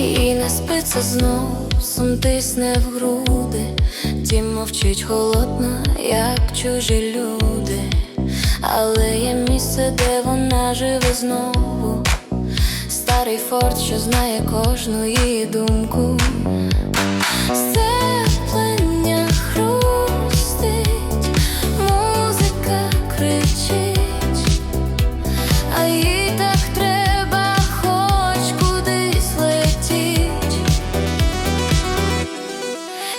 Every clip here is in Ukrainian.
І не спиться знов, сум тисне в груди, Ті мовчить холодна, як чужі люди, але є місце, де вона живе знову. Старий форт, що знає кожну її думку.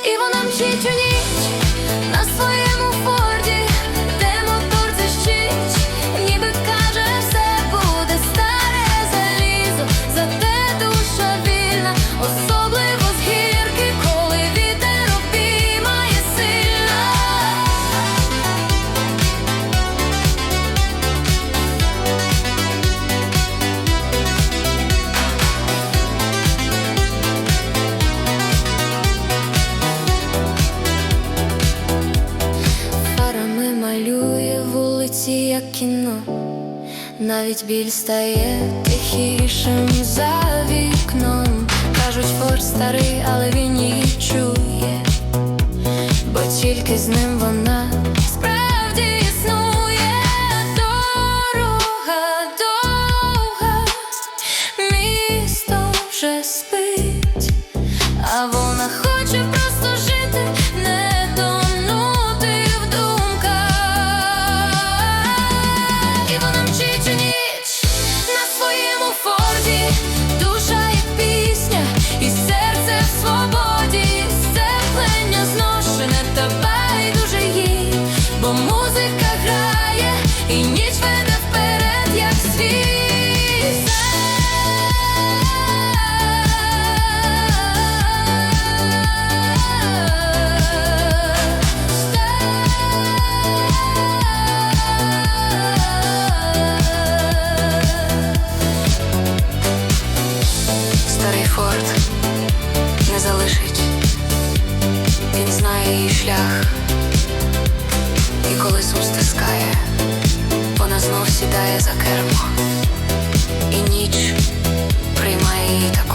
І вона мчить у ніч на своєму як кіно, навіть біль стає тихішим за вікном. Кажуть, фор старий, але він її музика грає, і ніч веде як світ. Старий форт не залишить. Він знає її шлях. Сідає за кермо. І ніч приймає її такою,